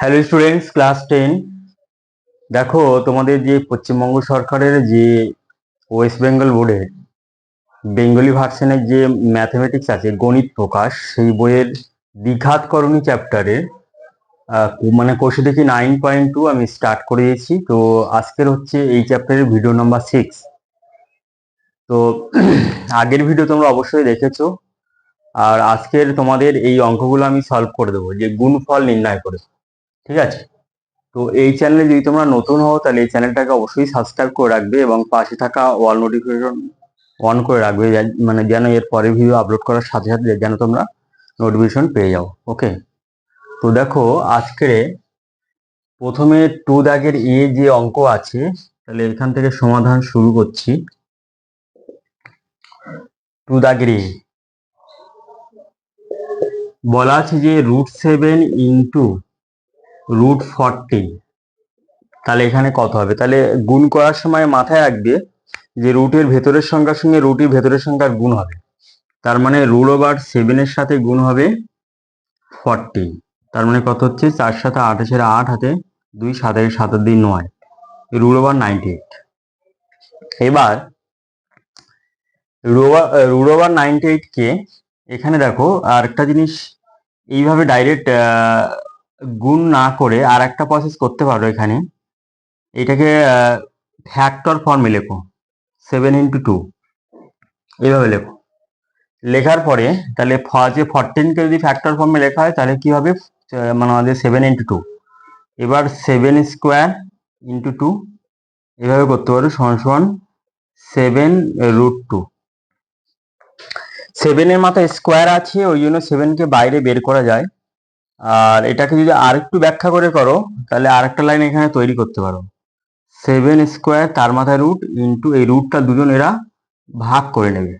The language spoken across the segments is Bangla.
হ্যালো স্টুডেন্টস ক্লাস টেন দেখো, তোমাদের যে পশ্চিমবঙ্গ সরকারের যে ওয়েস্ট বেঙ্গল বোর্ডের বেঙ্গলি ভার্সনের যে ম্যাথমেটিক্স আছে, গণিত প্রকাশ, সেই বইয়ের দ্বিঘাতকরণী চ্যাপ্টারে মানে কোর্সে দেখি নাইন পয়েন্ট টু আমি স্টার্ট করে দিয়েছি। তো আজকের হচ্ছে এই চ্যাপ্টারের ভিডিও নাম্বার সিক্স তো আগের ভিডিও তোমরা অবশ্যই দেখেছ। আর আজকের তোমাদের এই অঙ্কগুলো আমি সলভ করে দেবো, যে গুণফল নির্ণয় করে ঠিক আছে? তো এই চ্যানেলে যদি তোমরা নতুন হও, তাহলে এই চ্যানেলটাকে অবশ্যই সাবস্ক্রাইব করে রাখবে এবং পাশে থাকা অল নোটিফিকেশন অন করে রাখবে মানে যেন এর পরে ভিডিও আপলোড করার সাথে সাথে যেন তোমরা নোটিফিকেশন পেয়ে যাও ওকে তো দেখো, আজকে প্রথমে টু দাগের এ যে অঙ্ক আছে, তাহলে এখান থেকে সমাধান শুরু করছি। টু দাগের এ বলা আছে যে root seven into root forty তাহলে এখানে কত হবে? তাহলে গুণ করার সময় মাথায় রাখবে যে রুটের ভেতরের সংখ্যার সঙ্গে রুটের ভেতরের সংখ্যার গুণ হবে। তার মানে রুল ওভার সেভেনের সাথে গুণ হবে ফর্টি তার মানে কত হচ্ছে? চার সাথে আঠাশের আট হাতে দুই সাতের সাতের দিন নয়। রুল ওভার নাইনটি এইট এবার রুল ওভার নাইনটি এইট কে এখানে দেখো আর একটা জিনিস এইভাবে ডাইরেক্ট গুণ না করে আর একটা প্রসেস করতে পারো এখানে। এটাকে ফ্যাক্টর ফর্মে লেখো। সেভেন ইন্টু টু এইভাবে লেখো। লেখার পরে তাহলে ফ- যে ফরটিনকে যদি ফ্যাক্টর ফর্মে লেখা হয়, তাহলে কি হবে? মানে আমাদের সেভেন ইন্টু টু এবার সেভেন স্কোয়ার ইন্টু টু এভাবে করতে পারো, সমান সমান সেভেন রুট টু সেভেনের মাথায় স্কোয়ার আছে, ওই জন্য সেভেনকে বাইরে বের করা যায়। আর এটাকে যদি আরেকটু ব্যাখ্যা করে করো, তাহলে আরেকটা লাইন এখানে তৈরি করতে পারো। সেভেন স্কোয়ার তার মাথায় রুট ইন্টু এই রুটটা দুজন এরা ভাগ করে নেবে।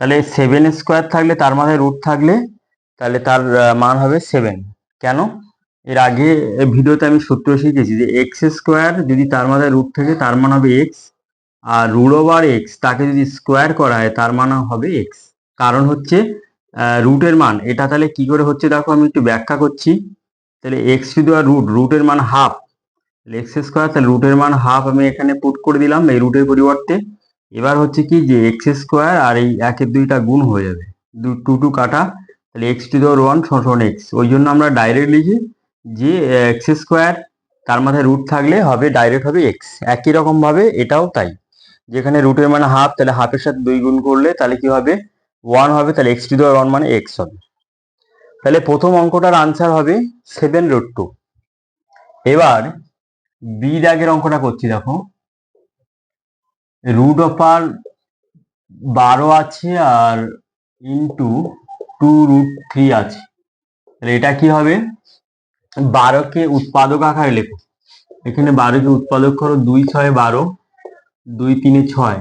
তাহলে সেভেন স্কোয়ার থাকলে তার মাথায় রুট থাকলে, তাহলে তার মান হবে সেভেন কেন? এর আগে ভিডিওতে আমি সূত্র শিখেছি যে এক্স স্কোয়ার যদি তার মাথায় রুট থাকে, তার মান হবে এক্স আর রুট ওভার এক্স তাকে যদি স্কোয়ার করা হয় তার মান হবে এক্স কারণ হচ্ছে রুটের মান। এটা তাহলে কি করে হচ্ছে? দেখো, আমি একটু ব্যাখ্যা করছি। তাহলে এক্স যদি আর রুট রুটের মান হাফ এক্স স্কোয়ার তাহলে রুটের মান হাফ আমি এখানে পুট করে দিলাম এই রুটের পরিবর্তে। এবার হচ্ছে কি যে এক্স স্কোয়ার আর এই একের দুইটা গুণ হয়ে যাবে। দু টু টু কাটা। তাহলে এক্স টু দেওয়ার ওয়ান সমান এক্স ওই জন্য আমরা ডাইরেক্ট লিখি যে এক্স স্কোয়ার তার মাথায় রুট থাকলে হবে ডাইরেক্ট হবে এক্স একই রকমভাবে এটাও তাই। যেখানে রুটের মানে হাফ তাহলে হাফের সাথে দুই গুণ করলে তাহলে কি হবে? ওয়ান হবে তাহলে এক্স টু দেওয়ার ওয়ান মানে এক্স হবে। তাহলে প্রথম অঙ্কটার আনসার হবে সেভেন রুট টু এবার বি দাগের অঙ্কটা করছি দেখো। রুট অফার বারো আছে আর ইন্টু টু রুট থ্রি আছে। তাহলে এটা কি হবে? বারোকে উৎপাদক আকারে লেখো। এখানে বারোকে উৎপাদক করো, দুই ছয় বারো, দুই তিনে ছয়।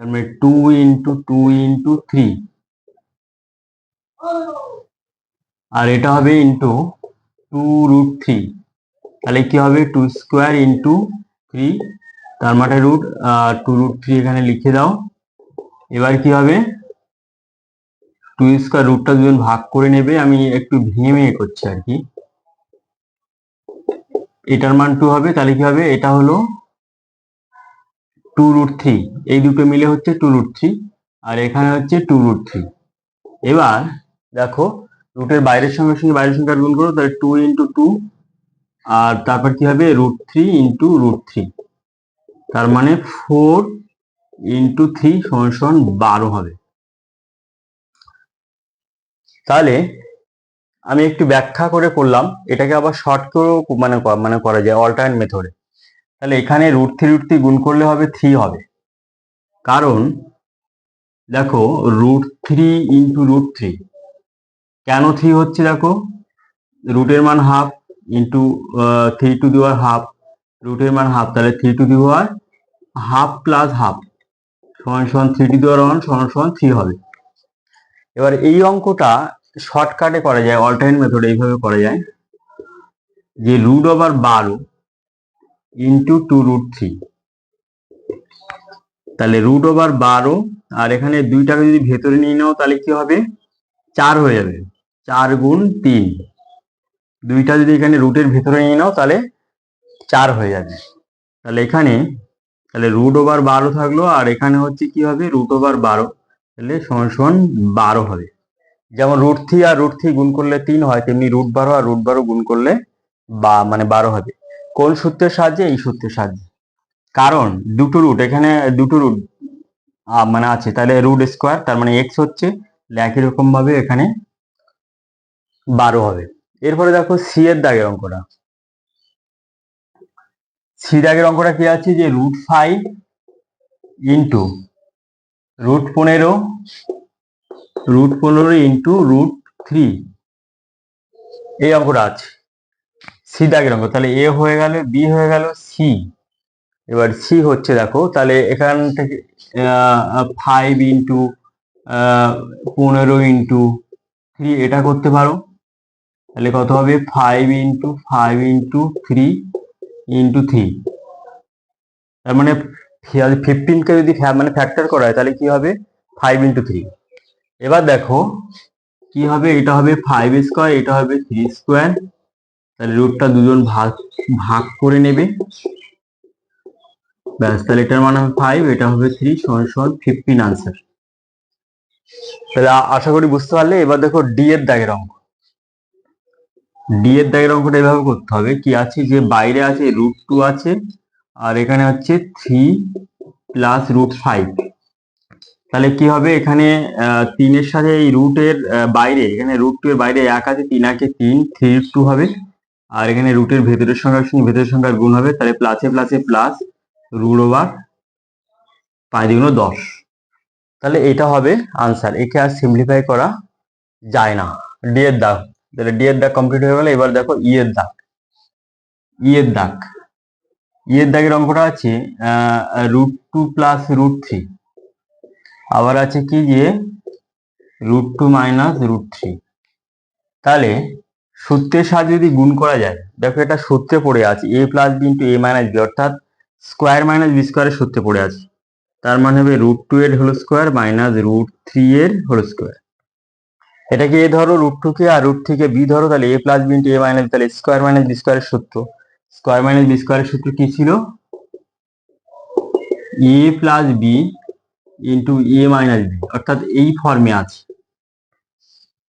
তার মানে two into two into three আর এটা হবে ইন্টু টু রুট থ্রি তাহলে কি হবে? টু স্কোয়ার ইন্টু থ্রি তার মানে রুট টু রুট থ্রি এখানে লিখে দাও। এবার কি হবে? টু স্কোয়ার রুটটা দুজন ভাগ করে নেবে। আমি একটু ভেঙে ভেঙে করছি আর কি। এটার মান টু হবে। তাহলে কি হবে? এটা হলো টু রুট থ্রি এই দুটো মিলে হচ্ছে টু রুট থ্রি আর এখানে হচ্ছে টু রুট থ্রি এবার দেখো রুটের বাইরের সঙ্গে সঙ্গে বাইরের সংখ্যা গুণ করো, তাহলে টু ইন্টু টু আর তারপর কি হবে? Root three into root three তার মানে ফোর ইন্টু থ্রি সমান সমান বারো হবে। তাহলে আমি একটু ব্যাখ্যা করে করলাম, এটাকে আবার শর্ট করেও মানে মানে করা যায় অল্টারনেট মেথডে তাহলে এখানে রুট থ্রি রুট থ্রি গুণ করলে হবে থ্রি হবে। কারণ, দেখো root three into root three কেন থ্রি হচ্ছে দেখো? রুটের মান হাফ ইন্টু থ্রি টু দেওয়ার হাফ রুটের মান হাফ তাহলে থ্রি টু দেওয়ার হাফ প্লাস হাফ সমান সমান থ্রি টু দেওয়ার ওয়ান সমান সমান থ্রি হবে। এবার এই অঙ্কটা শর্টকাটে করা যায় অল্টারনেট মেথড এইভাবে করা যায় যে রুট ওভার বারো ইন্টু টু রুট থ্রি তাহলে রুট ওভার বারো, আর এখানে দুইটাকে যদি ভেতরে নিয়ে নাও, তাহলে কি হবে? চার হয়ে যাবে। চার গুণ তিন। দুইটা যদি এখানে রুটের ভেতরে নিয়ে নাও, তাহলে চার হয়ে যাবে। তাহলে এখানে, তাহলে রুট ওভার বারো থাকল, আর এখানে হচ্ছে কি হবে? রুট ওভার বারো। তাহলে সমান সমান বারো হবে। যেমন রুট থ্রি আর রুট থ্রি গুণ করলে তিন হয়, তেমনি রুট বারো আর রুট বারো গুণ করলে বা মানে বারো হবে। কোন সূত্রের সাহায্যে? এই সূত্রের সাহায্যে। কারণ দুটো রুট এখানে দুটো রুট মানে আছে। তাহলে রুট স্কোয়ার তার মানে এক্স হচ্ছে একই রকম ভাবে এখানে বারো হবে। এরপরে দেখো সি এর দাগের অঙ্কটা। সি দাগের অঙ্কটা কি আছে? যে রুট ফাইভ ইন্টু রুট পনেরো রুট পনেরো ইন্টু রুট থ্রি এই অঙ্কটা আছে। সি দাগের অঙ্ক তাহলে এ হয়ে গেল বি হয়ে গেল সি এবার সি হচ্ছে দেখো, তাহলে এখান থেকে ফাইভ ইন্টু পনেরো ইন্টু থ্রি এটা করতে পারো। তাহলে কত হবে? Five into five into three into three তার মানে ফিফটিনকে যদি মানে ফ্যাক্টর করা হয়, তাহলে কি হবে? ফাইভ ইন্টু থ্রি এবার দেখো, কি হবে? এটা হবে ফাইভ স্কোয়ার এটা হবে থ্রি স্কোয়ার তাহলে রুটটা দুজন ভাগ ভাগ করে নেবে। ব্যাস, তাহলে এটার মানে হবে ফাইভ এটা হবে থ্রি সমান সমান ফিফটিন আনসার তাহলে আশা করি বুঝতে পারলে, এবার দেখো ডি এর দাগের অঙ্ক। ডি এর দাগের অঙ্কটা এভাবে করতে হবে, কি আছে যে বাইরে আছে রুট টু আছে, আর এখানে হচ্ছে থ্রি প্লাস রুট ফাইভ তাহলে কি হবে? এখানে তিনের সাথে এই রুটের বাইরে, এখানে রুট টু এর বাইরে এক আছে, তিন আগে তিন থ্রি টু হবে। আর এখানে রুটের ভেতরের সংখ্যার সঙ্গে ভেতরের সংখ্যার গুণ হবে, তাহলে প্লাসে প্লাসে প্লাস রুট ওভার পাঁচ দুগুণ দশ। তাহলে এটা হবে আনসার একে আর সিম্পলিফাই করা যায় না। ডি এর দাগ, তাহলে ডি এর দাগ কমপ্লিট হয়ে গেল, এবার দেখো ই এর দাগ। ই এর দাগ ই এর দাগের অঙ্কটা আছে root two plus root three আবার আছে কি যে root two minus root three তাহলে সূত্রের সাহায্যে যদি গুণ করা যায়, দেখো এটা সূত্রে পড়ে আছে A plus B into A minus B অর্থাৎ স্কোয়ার মাইনাস বি স্কোয়ারের সূত্রে পড়ে আছে। তার মানে হবে রুট টু এর whole square minus root three এর হোল স্কোয়ার এটাকে এ ধরো রুট টু কে, আর রুট থ্রি কে বি ধরো, তাহলে A plus B into A minus তাহলে স্কোয়ার মাইনাস বি স্কোয়ারের সূত্র। স্কোয়ার মাইনাস বি স্কোয়ারের সূত্র কি ছিল? A plus B into A minus B অর্থাৎ এই ফর্মে আছে।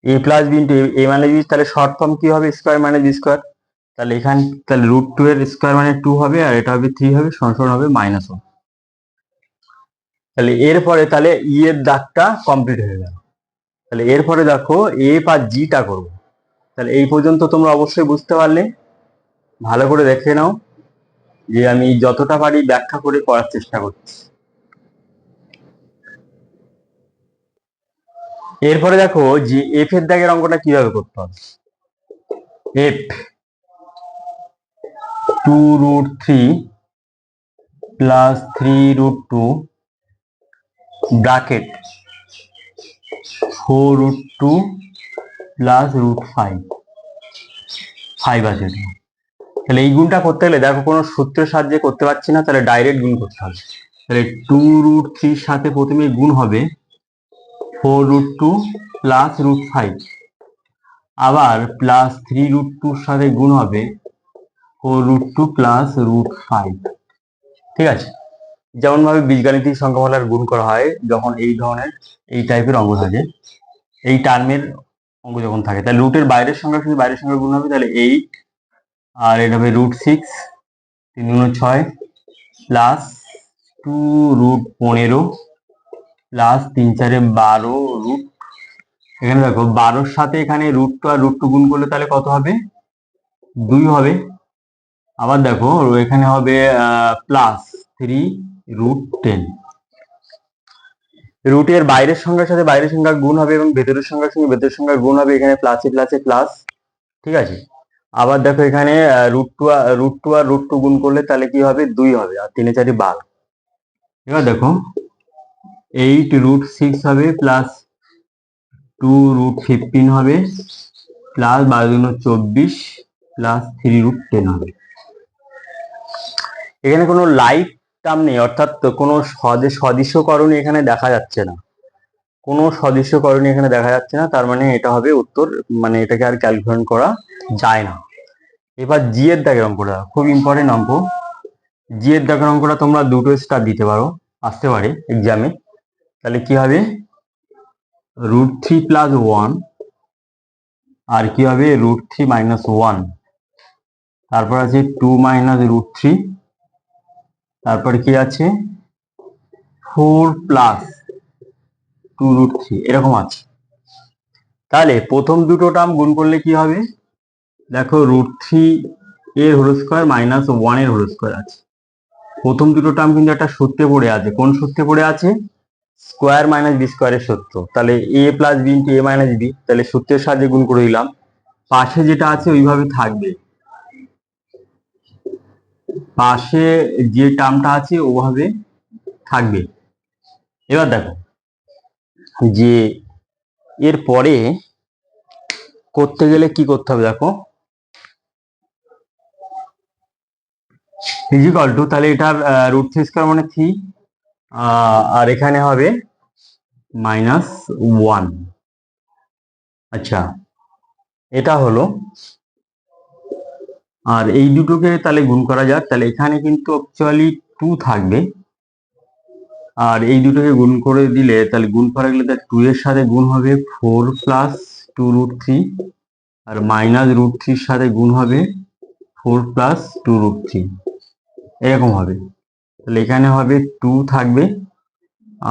A plus B into A minus B তাহলে শর্ট ফর্ম কি হবে? স্কোয়ার মাইনাস বি স্কোয়ার তাহলে এখান, তাহলে রুট টু এর স্কোয়ার মানে টু হবে, আর এটা হবে থ্রি হবে, সমান হবে মাইনাস ওয়ান তাহলে এরপরে তাহলে ই এর দাগটা কমপ্লিট হয়ে গেল। তাহলে এরপরে দেখো এ বা জিটা করব। তাহলে এই পর্যন্ত তোমরা অবশ্যই বুঝতে পারলে। ভালো করে দেখে নাও যে আমি যতটা পারি ব্যাখ্যা করে করার চেষ্টা করছি। এরপরে দেখো যে এফ এর দাগের অঙ্কটা কীভাবে করতে হবে? F two root three plus three root two bracket four root two plus root five five আছে। তাহলে এই গুণটা করতে গেলে দেখো কোনো সূত্রের সাহায্যে করতে পারছি না, তাহলে ডাইরেক্ট গুণ করতে হবে। তাহলে টু রুট থ্রির সাথে প্রথমে গুণ হবে four root two plus root five আবার প্লাস থ্রি রুট টুর সাথে গুণ হবে four root two plus root five ঠিক আছে? যেমন ভাবে বীজগাণিতিক সংখ্যামালার গুণ করা হয়, যখন এই ধরনের, এই টাইপের অঙ্ক থাকে, এই টার্মের অঙ্ক যখন থাকে, তাহলে রুটের বাইরের সংখ্যার সাথে বাইরের সংখ্যা গুণ হবে, তাহলে এইট আর এটা হবে রুট সিক্স তিন গুণ ছয় প্লাস টু রুট পনেরো প্লাস তিন চারে বারো রুট এখানে দেখো বারোর সাথে এখানে রুট টু আর রুট টু গুণ করলে তাহলে কত হবে? দুই হবে। আবার দেখো এখানে হবে প্লাস থ্রি রুট টেন রুটের বাইরের সংখ্যার সাথে বাইরের সংখ্যা গুণ হবে এবং ভেতরের সংখ্যার সঙ্গে ভেতরের সংখ্যা গুণ হবে এখানে প্লাসে প্লাসে প্লাস ঠিক আছে? আবার দেখো এখানে রুট টু রুট টু আর রুট টু গুণ করলে তাহলে কি হবে? দুই হবে, আর তিনে চারি বারো। এবার দেখো এইট রুট সিক্স হবে প্লাস টু রুট ফিফটিন হবে প্লাস বারো চব্বিশ প্লাস থ্রি রুট টেন হবে। এখানে কোনো লাইট টার্ম নেই, অর্থাৎ কোনো সদে সদৃশ্যকরণ এখানে দেখা যাচ্ছে না। কোনো সদৃশ্যকরণী এখানে দেখা যাচ্ছে না, তার মানে এটা হবে উত্তর মানে এটাকে আর ক্যালকুলেট করা যায় না। এবার জি এর দাগের অঙ্কটা খুব ইম্পর্টেন্ট অঙ্ক। জি এর দাগের অঙ্কটা তোমরা দুটো স্টার দিতে পারো, আসতে পারে এক্সামে তাহলে কি হবে? রুট থ্রি প্লাস ওয়ান আর কি হবে? রুট থ্রি মাইনাস ওয়ান তারপর আছে টু মাইনাস রুট থ্রি তারপর কি আছে? Four plus two root three এরকম আছে। তাহলে প্রথম দুটো টার্ম গুণ করলে কি হবে? দেখো রুট থ্রি এর হোল স্কোয়ার মাইনাস ওয়ানের হোল স্কোয়ার আছে। প্রথম দুটো টার্ম কিন্তু একটা সূত্রে পড়ে আছে। কোন সূত্রে পড়ে আছে? স্কোয়ার মাইনাস বি স্কোয়ারের সূত্র তাহলে A plus B into A minus B, তাহলে সূত্রের সাহায্যে গুণ করে দিলাম। পাশে যেটা আছে ওইভাবে থাকবে। পাশে যে টার্মটা আছে ওভাবে থাকবে। এবার দেখো, যে এর পরে করতে গেলে কি করতে হবে দেখো? ইজিকাল টু তাহলে এটার রুট থ্রি স্কোয়ার মানে থ্রি আর এখানে হবে মাইনাস ওয়ান আচ্ছা এটা হলো। আর এই দুটোকে তাহলে গুণ করা যাক। তাহলে এখানে কিন্তু অ্যাকচুয়ালি টু থাকবে। আর এই দুটোকে গুণ করে দিলে, তাহলে গুণ করা গেলে তার টু এর সাথে গুণ হবে four plus two root three আর মাইনাস রুট থ্রির সাথে গুণ হবে four plus two root three এরকম হবে। তাহলে এখানে হবে টু থাকবে।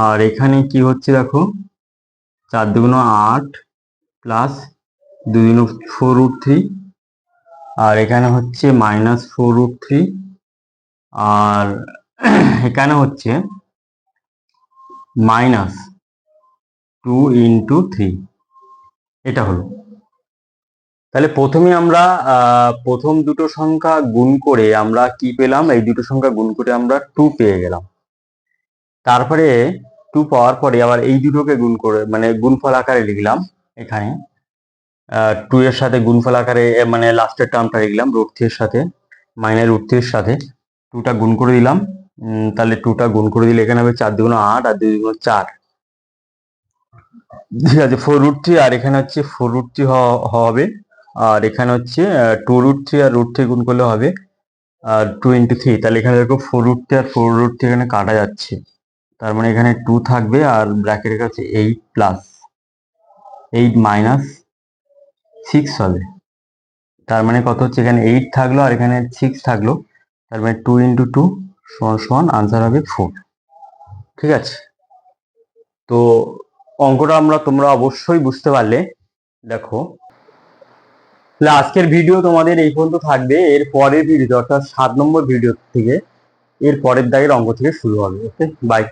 আর এখানে কি হচ্ছে দেখো? চার দুগুণ আট প্লাস দুগুণ ফোর রুট থ্রি আর এখানে হচ্ছে মাইনাস ফোর রুট থ্রি আর এখানে হচ্ছে মাইনাস টু ইন্টু থ্রি এটা হলো। তাহলে প্রথমে আমরা প্রথম দুটো সংখ্যা গুণ করে আমরা কি পেলাম? এই দুটো সংখ্যা গুণ করে আমরা টু পেয়ে গেলাম। তারপরে টু পাওয়ার পরে আবার এই দুটোকে গুণ করে মানে গুণফল আকারে লিখলাম এখানে। টু এর সাথে গুণফল আকারে মানে লাস্টের টার্মটা লিখলাম রুট থ্রির সাথে মাইনাস রুট থ্রির সাথে। টুটা গুণ করে দিলাম। তাহলে টুটা গুণ করে দিলে এখানে হবে চার দুগুণ আট আর দুই দুগুণ চার। ঠিক আছে ফোর রুট থ্রি আর এখানে হচ্ছে ফোর রুট থ্রি হবে। আর এখানে হচ্ছে টু রুট থ্রি আর রুট থ্রি গুণ করলে হবে, আর টু ইন্টু থ্রি তাহলে এখানে দেখো ফোর রুট থ্রি আর ফোর রুট থ্রি এখানে কাটা যাচ্ছে। তার মানে এখানে টু থাকবে আর ব্র্যাকেটের কাছে eight plus eight minus six হবে। তার মানে কত হচ্ছে? এখানে এইট থাকল আর এখানে সিক্স থাকল। তার মানে টু ইন্টু টু সমান সমান আনসার হবে ফোর ঠিক আছে? তো অঙ্কটা আমরা তোমরা অবশ্যই বুঝতে পারলে। দেখো তাহলে আজকের ভিডিও তোমাদের এই পর্যন্ত থাকবে। এর পরের ভিডিও অর্থাৎ সাত নম্বর ভিডিও থেকে, এর পরের দাগের অঙ্ক থেকে শুরু হবে। Okay bye